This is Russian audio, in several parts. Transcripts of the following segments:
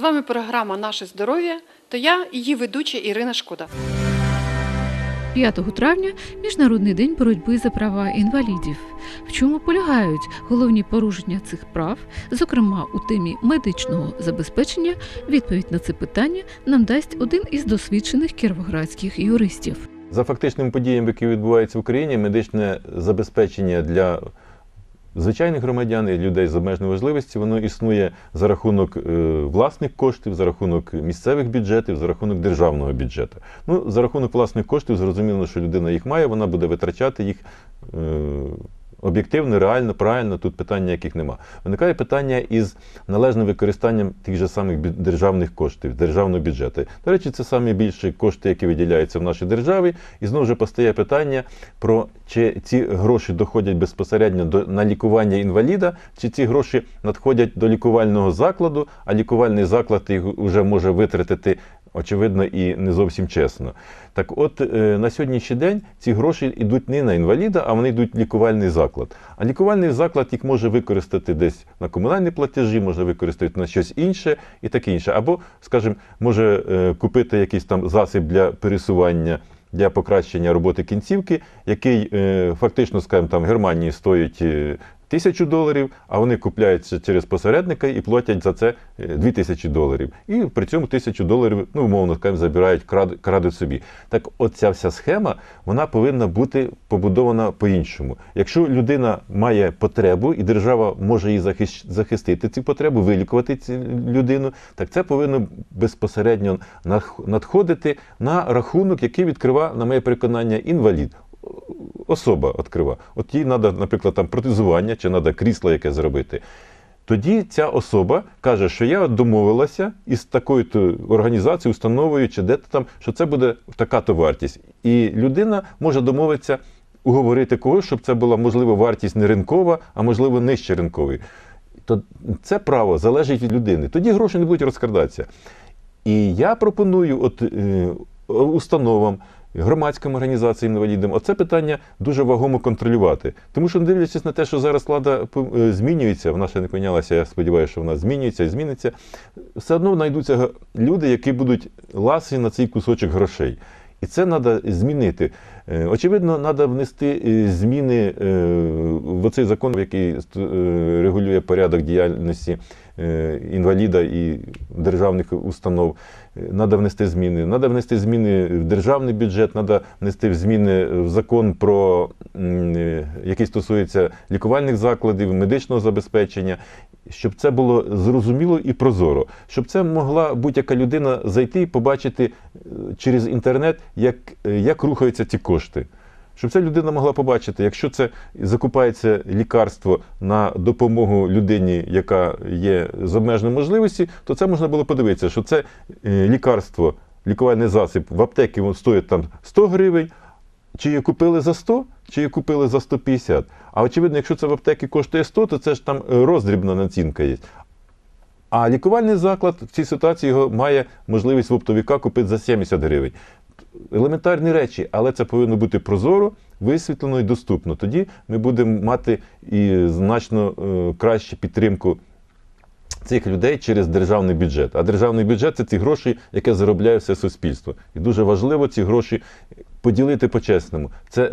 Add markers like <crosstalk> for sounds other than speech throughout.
З вами програма Наше здоров'я та я, її ведуча Ірина Шкода. 5 травня Міжнародний день боротьби за права інвалідів. В чому полягають головні порушення цих прав, зокрема у темі медичного забезпечення, відповідь на це питання нам дасть один із досвідчених кіровоградських юристів. За фактичними подіями, які відбуваються в Україні, медичне забезпечення для звичайних громадян і людей з обмеженою важливістю, воно існує за рахунок е, власних коштів, за рахунок місцевих бюджетів, за рахунок державного бюджету. Ну, за рахунок власних коштів, зрозуміло, що людина їх має, вона буде витрачати їх. Об'єктивно, реально, правильно, тут питання яких нема. Виникає питання із належним використанням тих же самих державних коштів, державного бюджету. До речі, це самі більші кошти, які виділяються в нашій державі. І знову ж постає питання про чи ці гроші доходять безпосередньо до на лікування інваліда, чи ці гроші надходять до лікувального закладу, а лікувальний заклад їх вже може витратити. Очевидно, і не зовсім чесно. Так от е, на сьогоднішній день ці гроші йдуть не на інваліда, а вони йдуть в лікувальний заклад. А лікувальний заклад їх може використати десь на комунальні платежі, може використати на щось інше і таке інше. Або, скажімо, може е, купити якийсь там засіб для пересування. Для покращення роботи кінцівки, який е, фактично, скажімо, там в Германії стоїть тисячу доларів, а вони купляються через посередника і платять за це е, дві тисячі доларів. І при цьому тисячу доларів, ну умовно скажімо, забирають, крад- крадуть собі. Так, оця вся схема вона повинна бути побудована по-іншому. Якщо людина має потребу і держава може її захистити цю потребу, вилікувати цю людину, так це повинно безпосередньо надходити на рахунок, який відкрива, на моє переконання, інвалід особа відкрива. От їй треба, наприклад, там протезування чи треба крісло яке зробити. Тоді ця особа каже, що я домовилася із такою організацією, установою чи де там, що це буде така-то вартість. І людина може домовитися уговорити когось, щоб це була можливо вартість не ринкова, а можливо нижче ринкової. То це право залежить від людини. Тоді гроші не будуть розкрадатися. І я пропоную от, е, установам, громадським організаціям інвалідам, оце питання дуже вагомо контролювати. Тому що, не дивлячись на те, що зараз влада е, змінюється, вона ще не помінялася, я сподіваюся, що вона змінюється і зміниться, все одно знайдуться люди, які будуть ласі на цей кусочок грошей. І це треба змінити. Е, Очевидно, треба внести е, зміни е, в цей закон, який регулює порядок діяльності інваліда і державних установ. Треба внести зміни. Треба внести зміни в державний бюджет, треба внести зміни в закон про який стосується лікувальних закладів, медичного забезпечення, щоб це було зрозуміло і прозоро, щоб це могла будь-яка людина зайти і побачити е, через інтернет, як, е, як рухаються ці кошти. Щоб ця людина могла побачити, якщо це закупається лікарство на допомогу людині, яка є з обмеженою можливості, то це можна було подивитися, що це е, лікарство, лікувальний засіб в аптекі він стоїть там 100 гривень. Чи купили за 100, чи купили за 150. А очевидно, якщо це в аптекі коштує 100, то це ж там е, роздрібна націнка є. А лікувальний заклад в цій ситуації його має можливість в оптовіка купити за 70 гривень. Елементарні речі, але це повинно бути прозоро, висвітлено і доступно. Тоді ми будемо мати і значно е, кращу підтримку цих людей через державний бюджет. А державний бюджет це ті гроші, які заробляє все суспільство. І дуже важливо ці гроші поділити по-чесному. Це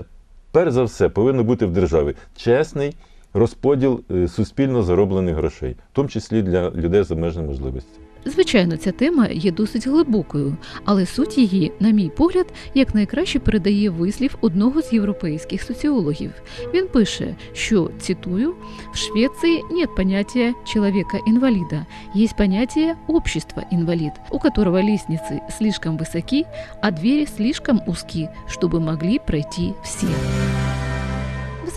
перш за все повинно бути в державі чесний розподіл е, суспільно зароблених грошей, в тому числі для людей з обмеженою можливістю. Звичайно, ця тема є досить глибокою, але суть її, на мій погляд, якнайкраще передає вислів одного з європейських соціологів. Він пише, що цитую: в Швеции нет понятия человека-инвалида, есть понятие общества-инвалид, у которого лестницы слишком высоки, а двери слишком узки, чтобы могли пройти все.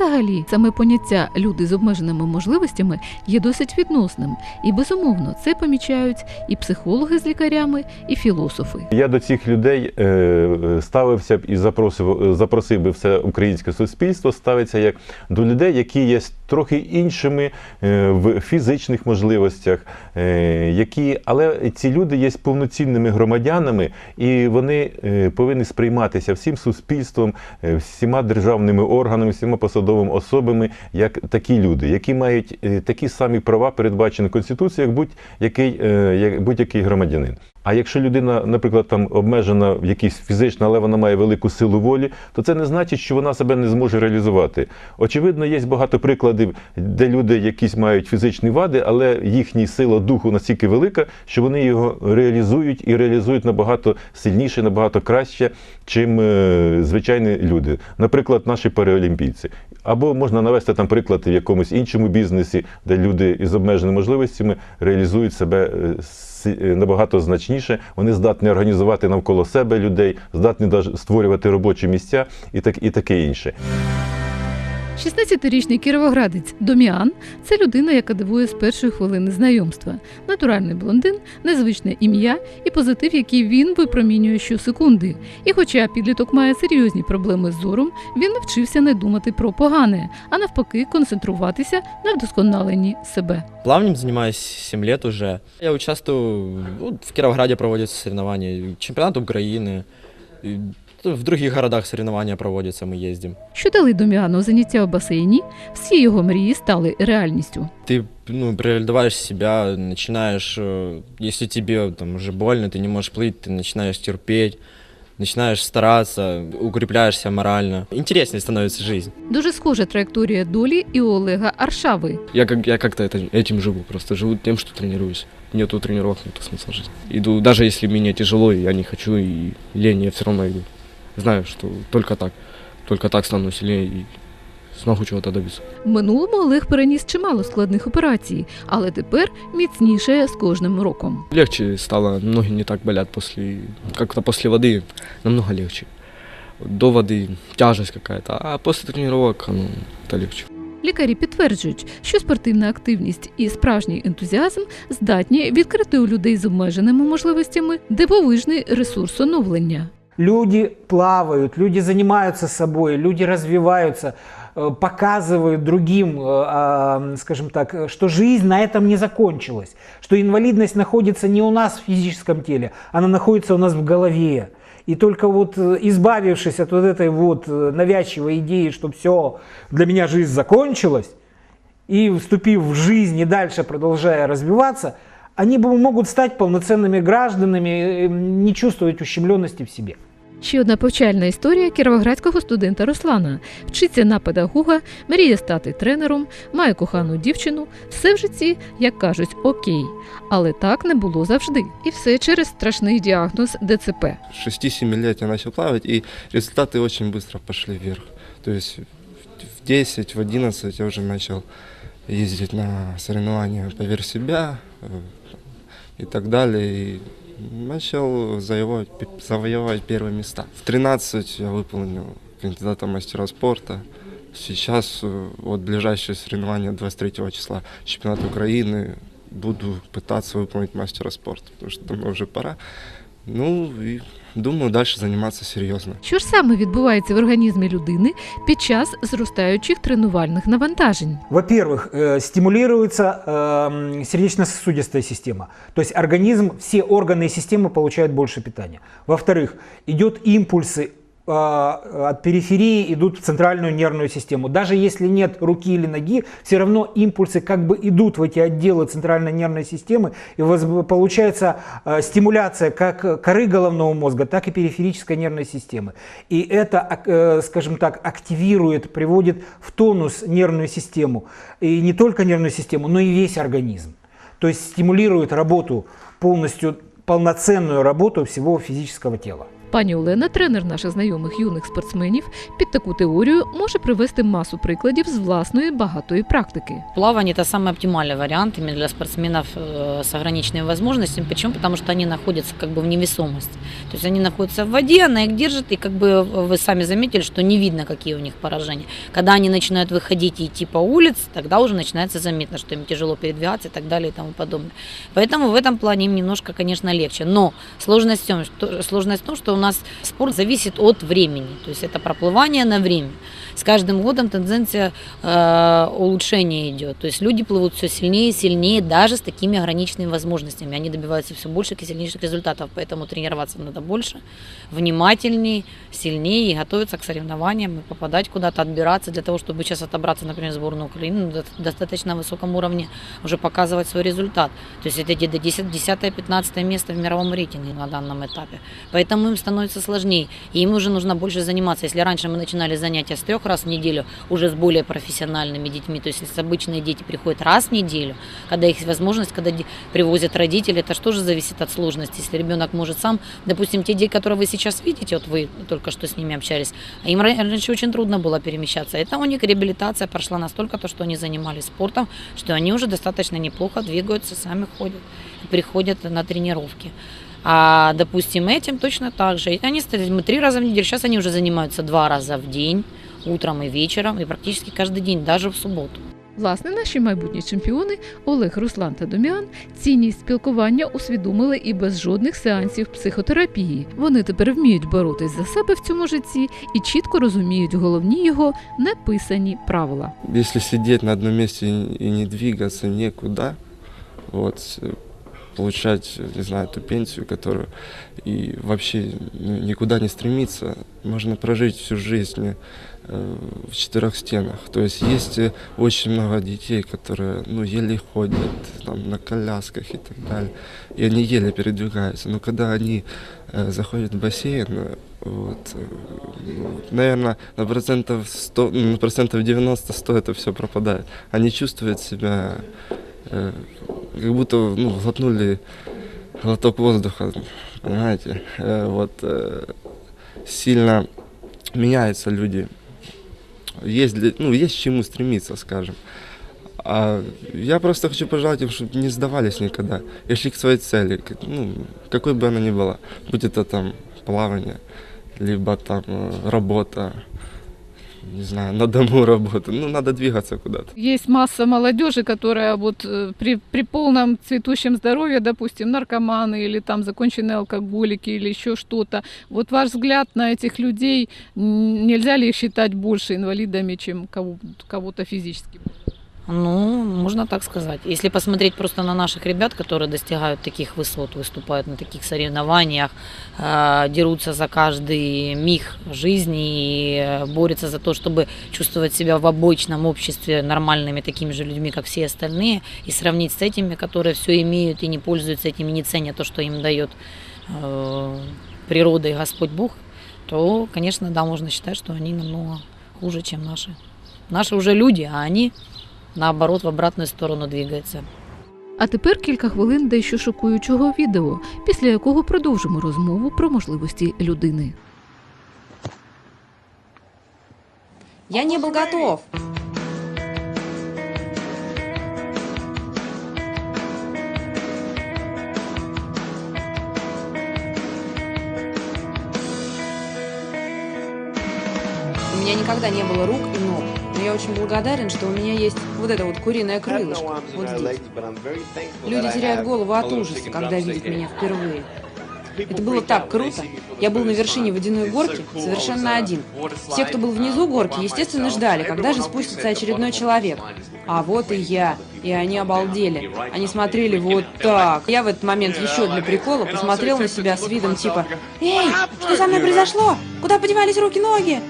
Взагалі, саме поняття люди з обмеженими можливостями є досить відносним, і безумовно це помічають і психологи з лікарями, і філософи. Я до цих людей е, ставився б і запросив, запросив би все українське суспільство ставиться як до людей, які є трохи іншими е, в фізичних можливостях, е, які, але ці люди є повноцінними громадянами, і вони е, повинні сприйматися всім суспільством, всіма державними органами, всіма посадовими особами, як такі люди, які мають такі самі права, передбачені Конституцією, як будь-який як будь-який громадянин. А якщо людина, наприклад, там обмежена в якійсь фізично, але вона має велику силу волі, то це не значить, що вона себе не зможе реалізувати. Очевидно, є багато прикладів, де люди якісь мають фізичні вади, але їхня сила духу настільки велика, що вони його реалізують і реалізують набагато сильніше, набагато краще, чим е, звичайні люди. Наприклад, наші паралімпійці. Або можна навести там приклад в якомусь іншому бізнесі, де люди із обмеженими можливостями реалізують себе е, е, набагато значніше. Вони здатні організувати навколо себе людей, здатні даже створювати робочі місця і так і таке інше. 16-річний кіровоградець Доміан це людина, яка дивує з першої хвилини знайомства. Натуральний блондин, незвичне ім'я і позитив, який він випромінює щосекунди. І хоча підліток має серйозні проблеми з зором, він навчився не думати про погане, а навпаки, концентруватися на вдосконаленні себе. Плаванием занимаюсь 7 лет уже. Я участвую, ну, в Кировограде проводятся соревнования, чемпионат Украины. и В других городах соревнования проводятся, мы ездим. Що дали Доміану заняття в басейні, всі його мрії стали реальністю. Ты ну, преодолеваешь себя, начинаешь, э, если тебе там уже больно, ты не можешь плыть, ты начинаешь терпеть, начинаешь стараться, укрепляешься морально. Интереснее становится жизнь. Дуже схожа траєкторія долі і у Олега Аршави. Я, как, я как-то это, этим живу, просто живу тем, что тренируюсь. Нету тренировок, нету смысла жить. Иду, даже если мне тяжело, и я не хочу, и лень, я все равно иду. Знаю, что только так, только так стану сильнее и смогу чего-то добиться. В минулому Олег переніс чимало складних операцій, але тепер міцніше з кожним роком. Легче стало, ноги не так болят после, как-то после воды намного легче. До воды тяжесть какая-то, а после тренировок, ну, это легче. Лікарі підтверджують, що спортивна активність і справжній ентузіазм здатні відкрити у людей з обмеженими можливостями дивовижний ресурс оновлення. Люди плавают, люди занимаются собой, люди развиваются, э, показывают другим, э, а, скажем так, э, что жизнь на этом не закончилась, что инвалидность находится не у нас в физическом теле, она находится у нас в голове. И только вот э, избавившись от вот этой вот э, навязчивой идеи, что все, для меня жизнь закончилась, и вступив в жизнь и дальше продолжая развиваться, они могут стать полноценными гражданами, э, не чувствовать ущемленности в себе. Ще одна повчальна історія кіровоградського студента Руслана. Вчиться на педагога, мріє стати тренером, має кохану дівчину. Все в житті, як кажуть, окей. Але так не було завжди. І все через страшний діагноз ДЦП. С 6-7 лет я начал плавать, и результаты очень быстро пошли вверх. То есть в 10, в 11 я уже начал ездить на соревнования «Поверь в себя» э, и так далее. Начал завоевать, завоевать первые места. В 13 я выполнил кандидата мастера спорта. Сейчас э, вот ближайшие соревнования 23 числа чемпионат Украины. Буду пытаться выполнить мастера спорта, потому что давно уже пора. Ну и думаю дальше заниматься серьезно. Що ж саме відбувається в організмі людини під час зростаючих тренувальних навантажень? Во-первых, э, стимулируется эм, сердечно-сосудистая система. То есть организм, все органы и системы получают больше питания. Во-вторых, идет импульсы э, от периферии идут в центральную нервную систему. Даже если нет руки или ноги, все равно импульсы как бы идут в эти отделы центральной нервной системы, и получается э, стимуляция как коры головного мозга, так и периферической нервной системы. И это, э, скажем так, активирует, приводит в тонус нервную систему. И не только нервную систему, но и весь организм. То есть стимулирует работу полностью, полноценную работу всего физического тела. Пані Олена, тренер наших знайомих юних спортсменів, під таку теорію може привести масу прикладів з власної багатої практики. Плавание – это самый оптимальный вариант именно для спортсменов э, с ограниченными возможностями. Почему? Потому что они находятся как бы в невесомости. То есть они находятся в воде, она их держит, и как бы вы сами заметили, что не видно, какие у них поражения. Когда они начинают выходить и идти по улице, тогда уже начинается заметно, что им тяжело передвигаться и так далее и тому подобное. Поэтому в этом плане им немножко, конечно, легче. Но сложность в том, что, сложность в том, что нас спорт зависит от времени, то есть это проплывание на время. С каждым годом тенденция э, улучшения идет. То есть люди плывут все сильнее и сильнее, даже с такими ограниченными возможностями. Они добиваются все больших и сильнейших результатов, поэтому тренироваться надо больше, внимательнее, сильнее и готовиться к соревнованиям и попадать куда-то, отбираться для того, чтобы сейчас отобраться, например, в сборную Украины на до- достаточно высоком уровне, уже показывать свой результат. То есть это где-то 10-15 место в мировом рейтинге на данном этапе. Поэтому им становится сложнее. И им уже нужно больше заниматься. Если раньше мы начинали занятия с трех раз в неделю, уже с более профессиональными детьми, то есть если обычные дети приходят раз в неделю, когда их возможность, когда привозят родители, это же тоже зависит от сложности. Если ребенок может сам, допустим, те дети, которые вы сейчас видите, вот вы только что с ними общались, им ра- раньше очень трудно было перемещаться. Это у них реабилитация прошла настолько, то, что они занимались спортом, что они уже достаточно неплохо двигаются, сами ходят, приходят на тренировки. А, допустим, этим точно так же. И Они стали, мы три раза в неделю, сейчас они уже занимаются два раза в день, утром и вечером, и практически каждый день, даже в субботу. Власне, наші майбутні чемпіони Олег Руслан та Доміан цінність спілкування усвідомили і без жодних сеансів психотерапії. Вони тепер вміють боротись за себе в цьому житті і чітко розуміють головні його неписані правила. Если сидеть на одном месте и и не двигаться некуда, вот, э, получать, не знаю, эту пенсию, которую и вообще ну, никуда не стремиться, можно прожить всю жизнь э, в четырех стенах. То есть есть э, очень много детей, которые ну, еле ходят там, на колясках и так далее, и они еле передвигаются. Но когда они э, заходят в бассейн, э, вот, наверное, на процентов 100, ну, на процентов 90-100 это все пропадает. Они чувствуют себя, э, как будто ну, глотнули глоток воздуха, понимаете? Э, вот э, сильно меняются люди. Есть, для- ну, есть к чему стремиться, скажем. А я просто хочу пожелать им, чтобы не сдавались никогда. И шли к своей цели, ну, какой бы она ни была. Будь это там плавание, либо там работа, не знаю, на дому <laughs> работа. Ну, надо двигаться куда-то. Есть масса молодежи, которая вот э, при, при полном цветущем здоровье, допустим, наркоманы или там законченные алкоголики или еще что-то. Вот ваш взгляд на этих людей, нельзя ли их считать больше инвалидами, чем кого, кого-то физически? Ну, можно так сказать. Если посмотреть просто на наших ребят, которые достигают таких высот, выступают на таких соревнованиях, э, дерутся за каждый миг жизни и э, борются за то, чтобы чувствовать себя в обычном обществе нормальными такими же людьми, как все остальные, и сравнить с этими, которые все имеют и не пользуются этим, и не ценят то, что им дает э, природа и Господь Бог, то, конечно, да, можно считать, что они намного хуже, чем наши. Наши уже люди, а они наоборот в обратную сторону двигается. А тепер кілька хвилин дещо шокуючого відео, після якого продовжимо розмову про можливості людини. Я не был готов. У меня никогда не было рук я очень благодарен, что у меня есть вот это вот куриное крылышко, вот здесь. Люди теряют голову от ужаса, когда видят меня впервые. Это было так круто. Я был на вершине водяной горки совершенно один. Все, кто был внизу горки, естественно, ждали, когда же спустится очередной человек. А вот и я. И они обалдели. Они смотрели вот так. Я в этот момент еще для прикола посмотрел на себя с видом типа «Эй, что со мной произошло? Куда подевались руки-ноги?»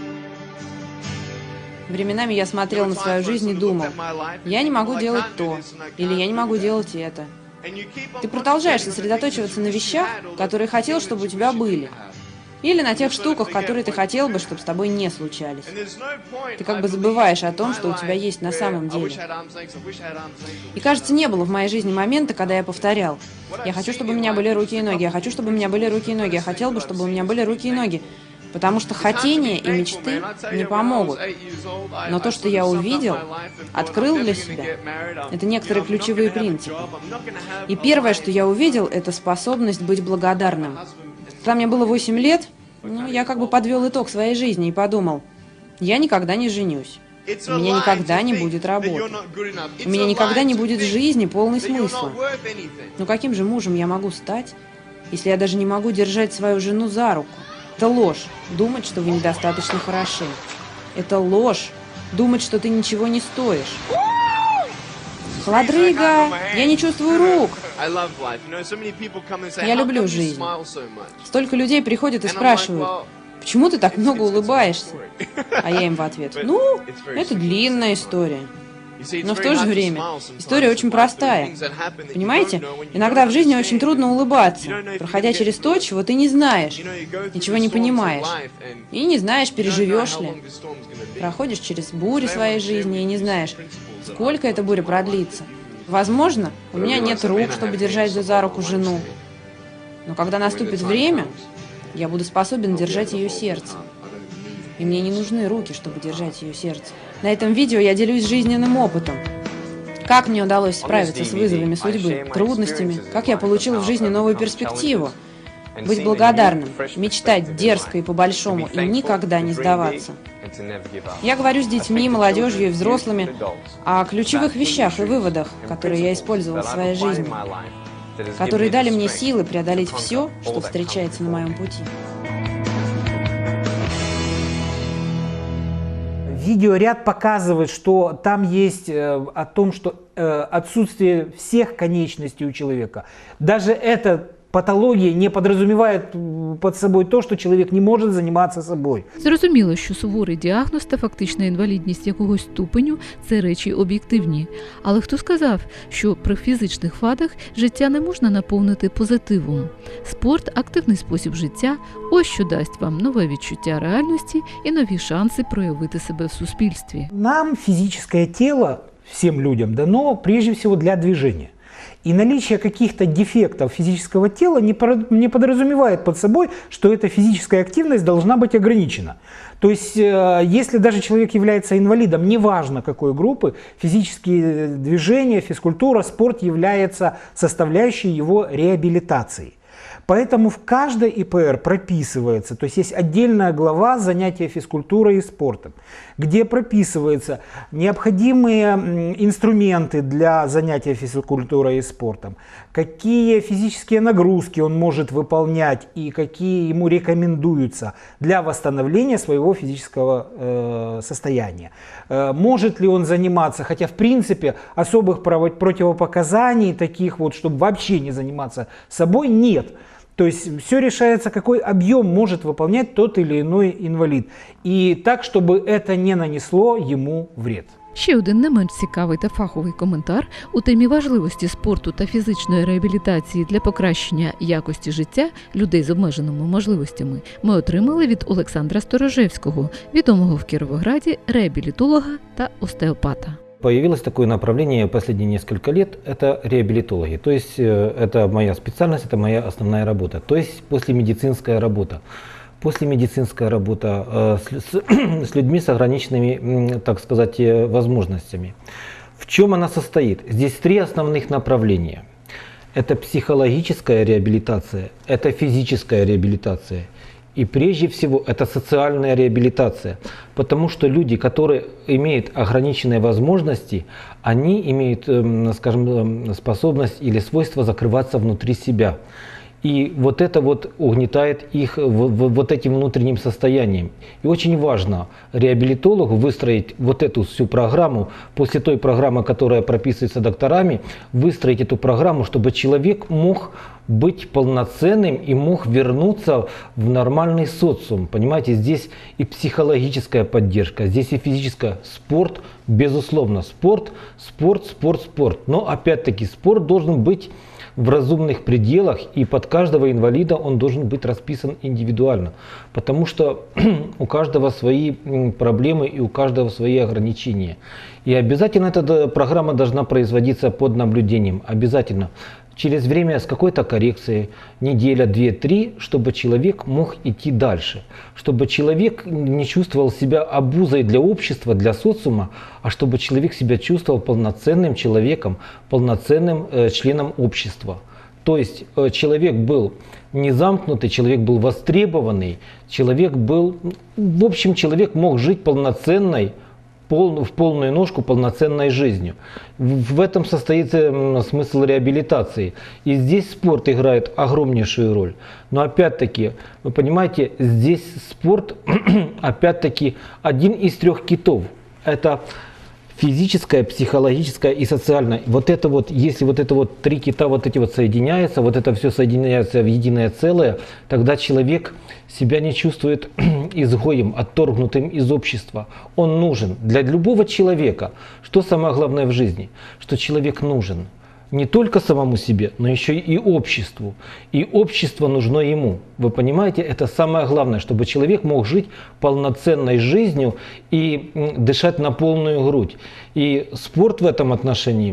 Временами я смотрел на свою жизнь и думал, я не могу делать то, или я не могу делать это. Ты продолжаешь сосредоточиваться на вещах, которые хотел, чтобы у тебя были. Или на тех штуках, которые ты хотел бы, чтобы с тобой не случались. Ты как бы забываешь о том, что у тебя есть на самом деле. И кажется, не было в моей жизни момента, когда я повторял. Я хочу, чтобы у меня были руки и ноги. Я хочу, чтобы у меня были руки и ноги. Я хотел бы, чтобы у меня были руки и ноги. Потому что хотение и мечты не помогут. Но то, что я увидел, открыл для себя, это некоторые ключевые принципы. И первое, что я увидел, это способность быть благодарным. Когда мне было 8 лет, ну, я как бы подвел итог своей жизни и подумал, я никогда не женюсь. У меня никогда не будет работы. У меня никогда не будет жизни полной смысла. Но каким же мужем я могу стать, если я даже не могу держать свою жену за руку? Это ложь думать, что вы недостаточно хороши. Это ложь думать, что ты ничего не стоишь. Холодрыга, я не чувствую рук. Я люблю жизнь. Столько людей приходят и спрашивают, почему ты так много улыбаешься? А я им в ответ, <laughs> ну, это длинная история. Но в то же время история очень простая. Понимаете? Иногда в жизни очень трудно улыбаться, проходя через то, чего ты не знаешь, ничего не понимаешь. И не знаешь, переживешь ли. Проходишь через бури своей жизни и не знаешь, сколько эта буря продлится. Возможно, у меня нет рук, чтобы держать за руку жену. Но когда наступит время, я буду способен держать ее сердце. И мне не нужны руки, чтобы держать ее сердце. На этом видео я делюсь жизненным опытом. Как мне удалось справиться с вызовами судьбы, трудностями, как я получил в жизни новую перспективу. Быть благодарным, мечтать дерзко и по-большому и никогда не сдаваться. Я говорю с детьми, молодежью и взрослыми о ключевых вещах и выводах, которые я использовал в своей жизни, которые дали мне силы преодолеть все, что встречается на моем пути. Видеоряд показывает, что там есть э, о том, что э, отсутствие всех конечностей у человека. Даже эта патологія не подразумевает м, под собой то, що чоловік не може займатися собою. Зрозуміло, що суворий діагноз та фактична інвалідність якогось ступеню це речі об'єктивні. Але хто сказав, що при фізичних вадах життя не можна наповнити позитивом? Спорт активний спосіб життя ось що дасть вам нове відчуття реальності і нові шанси проявити себе в суспільстві. Нам физическое тело, всем людям, дано прежде всего для движения. И наличие каких-то дефектов физического тела не, подразумевает под собой, что эта физическая активность должна быть ограничена. То есть, э, если даже человек является инвалидом, неважно какой группы, физические движения, физкультура, спорт является составляющей его реабилитации. Поэтому в каждой ИПР прописывается, то есть есть отдельная глава занятия физкультурой и спортом, где прописываются необходимые инструменты для занятия физкультурой и спортом, какие физические нагрузки он может выполнять и какие ему рекомендуются для восстановления своего физического э, состояния. Э, может ли он заниматься, хотя в принципе особых противопоказаний таких вот, чтобы вообще не заниматься собой, нет. То есть все решается, какой объем может выполнять тот или иной инвалид. И так, чтобы это не нанесло ему вред. Ще один не менш цікавий та фаховий коментар у темі важливості спорту та фізичної реабілітації для покращення якості життя людей з обмеженими можливостями ми отримали від Олександра Сторожевського, відомого в Кіровограді реабілітолога та остеопата. Появилось такое направление последние несколько лет, это реабилитологи. То есть э, это моя специальность, это моя основная работа. То есть послемедицинская работа. Послемедицинская работа э, с, с- <clears throat> людьми с ограниченными, так сказать, э, возможностями. В чем она состоит? Здесь три основных направления. Это психологическая реабилитация, это физическая реабилитация и прежде всего это социальная реабилитация. Потому что люди, которые имеют ограниченные возможности, они имеют, эм, скажем, эм, способность или свойство закрываться внутри себя. И вот это вот угнетает их вот этим внутренним состоянием. И очень важно реабилитологу выстроить вот эту всю программу, после той программы, которая прописывается докторами, выстроить эту программу, чтобы человек мог быть полноценным и мог вернуться в нормальный социум. Понимаете, здесь и психологическая поддержка, здесь и физическая. Спорт, безусловно, спорт, спорт, спорт, спорт. Но опять-таки спорт должен быть в разумных пределах, и под каждого инвалида он должен быть расписан индивидуально, потому что <clears throat> у каждого свои проблемы и у каждого свои ограничения. И обязательно эта программа должна производиться под наблюдением, обязательно. Через время с какой-то коррекцией, неделя, две, три, чтобы человек мог идти дальше, чтобы человек не чувствовал себя обузой для общества, для социума, а чтобы человек себя чувствовал полноценным человеком, полноценным э, членом общества. То есть э, человек был не замкнутый, человек был востребованный, человек был, в общем, человек мог жить полноценной, в полную ножку полноценной жизнью. В этом состоит смысл реабилитации. И здесь спорт играет огромнейшую роль. Но опять-таки, вы понимаете, здесь спорт, <clears throat> опять-таки, один из трех китов. Это физическое, психологическое и социальное. Вот это вот, если вот это вот три кита вот эти вот соединяются, вот это все соединяется в единое целое, тогда человек себя не чувствует <clears throat> изгоем, отторгнутым из общества. Он нужен для любого человека. Что самое главное в жизни? Что человек нужен не только самому себе, но еще и обществу. И общество нужно ему. Вы понимаете, это самое главное, чтобы человек мог жить полноценной жизнью и дышать на полную грудь. И спорт в этом отношении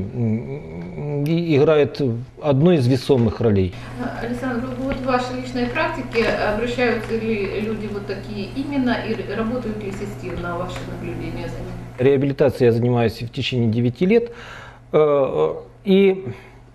играет одну из весомых ролей. Александр, вот в вашей личной практике обращаются ли люди вот такие именно и работают ли системно ваши наблюдения за ними? Реабилитацией я занимаюсь в течение 9 лет. И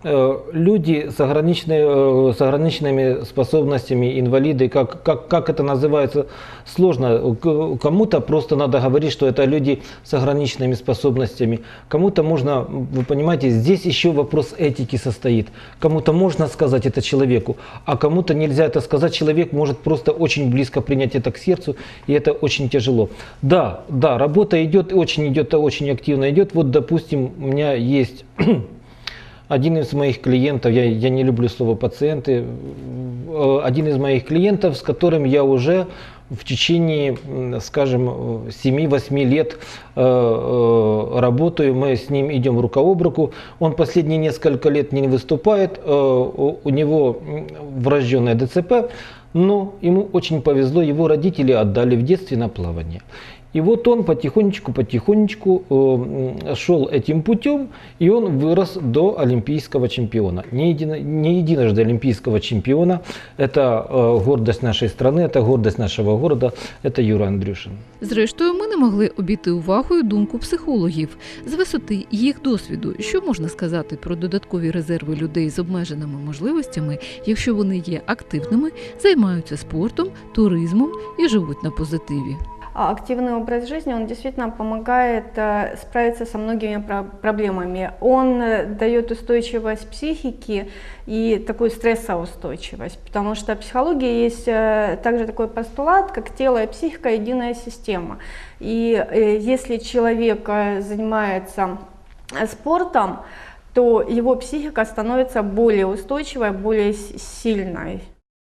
э, люди с, ограниченной- э, с ограниченными способностями, инвалиды, как, как, как это называется, сложно. Кому-то просто надо говорить, что это люди с ограниченными способностями. Кому-то можно, вы понимаете, здесь еще вопрос этики состоит. Кому-то можно сказать это человеку, а кому-то нельзя это сказать. Человек может просто очень близко принять это к сердцу, и это очень тяжело. Да, да, работа идет, очень идет, очень активно идет. Вот, допустим, у меня есть один из моих клиентов, я, я не люблю слово пациенты, э, один из моих клиентов, с которым я уже в течение, скажем, э, 7-8 лет э, э, работаю, мы с ним идем рука об руку. Он последние несколько лет не выступает, у него врожденное ДЦП, но ему очень повезло, его родители отдали в детстве на плавание. И вот он потихонечку-потихонечку э, м, шел этим путем, и он вырос до олимпийского чемпиона. Не, едино- не единожды олимпийского чемпиона. Это э, гордость нашей страны, это гордость нашего города, это Юра Андрюшин. Зрештою, ми не могли обійти увагою думку психологів з висоти їх досвіду. Що можна сказати про додаткові резерви людей з обмеженими можливостями, якщо вони є активними, займаються спортом, туризмом і живуть на позитиві? А Активный образ жизни, он действительно помогает э, справиться со многими про- проблемами. Он э, дает устойчивость психики и такую стрессоустойчивость, потому что в психологии есть э, также такой постулат, как тело и психика единая система. И если человек занимается спортом, то его психика становится более устойчивой, более сильной.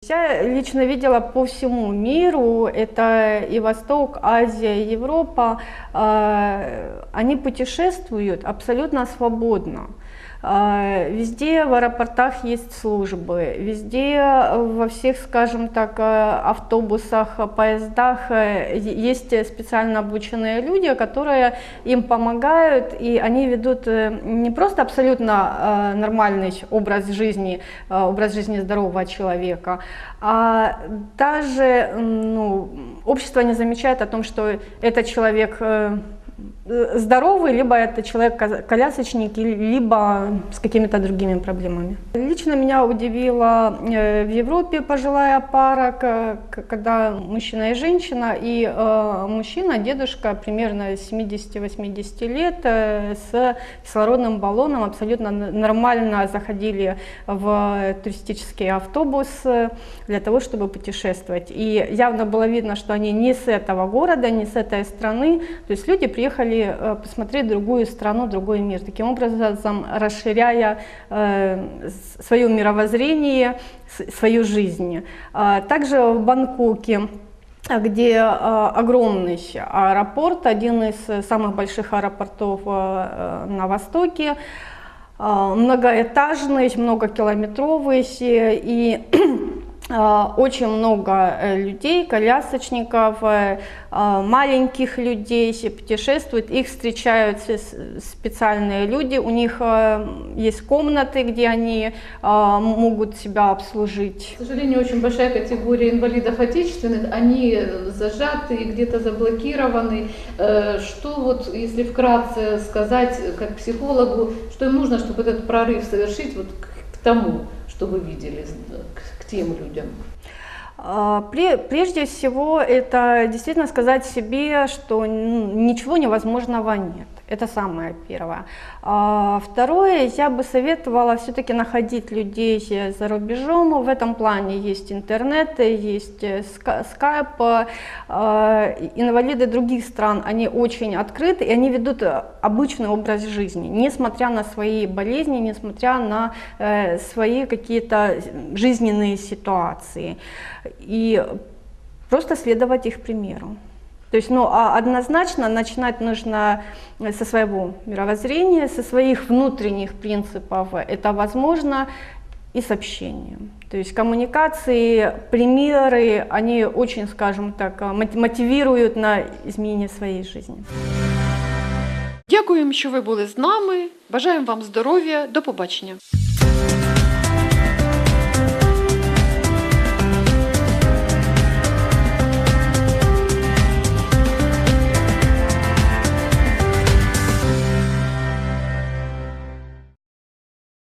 Я лично видела по всему миру, это и Восток, Азия, Европа, э, они путешествуют абсолютно свободно. Э, Везде в аэропортах есть службы, везде э, во всех, скажем так, э, автобусах, э, поездах есть специально обученные люди, которые им помогают, и они ведут не просто абсолютно нормальный образ жизни, образ жизни здорового человека, а даже ну, общество не замечает о том, что этот человек здоровый, либо это человек ка- колясочник, и- либо с какими-то другими проблемами. Лично меня удивила э, в Европе пожилая пара, когда мужчина и женщина, и э, мужчина, дедушка примерно 70-80 лет, э, с кислородным баллоном абсолютно нормально заходили в туристический автобус для того, чтобы путешествовать. И явно было видно, что они не с этого города, не с этой страны, то есть люди приехали э, посмотреть другую страну, другой мир, таким образом расширяя э, свое мировоззрение, свою жизнь. А Также в Бангкоке где э, огромный аэропорт, один из самых больших аэропортов на Востоке, многоэтажный, многокилометровый, и очень много э, людей, колясочников, э, э, маленьких людей путешествуют, их встречают специальные люди, у них э, есть комнаты, где они э, могут себя обслужить. К сожалению, очень большая категория инвалидов отечественных, они зажаты где-то заблокированы. Что вот, если вкратце сказать, как психологу, что им нужно, чтобы этот прорыв совершить вот к тому, что вы видели, тем людям? А, пре- Прежде всего, это действительно сказать себе, что ну, ничего невозможного нет. Это самое первое. А Второе, я бы советовала все-таки находить людей за рубежом. В этом плане есть интернет, есть э, ска- скайп. э, Инвалиды других стран, они очень открыты, и они ведут э, обычный образ жизни, несмотря на свои болезни, несмотря на э, свои какие-то жизненные ситуации. И просто следовать их примеру. То есть, ну, а однозначно начинать нужно со своего мировоззрения, со своих внутренних принципов. Это возможно и с общением. То есть коммуникации, примеры, они очень, скажем так, мот- мотивируют на изменение своей жизни. Дякуємо, що ви були з нами. Бажаємо вам здоров'я. До побачення.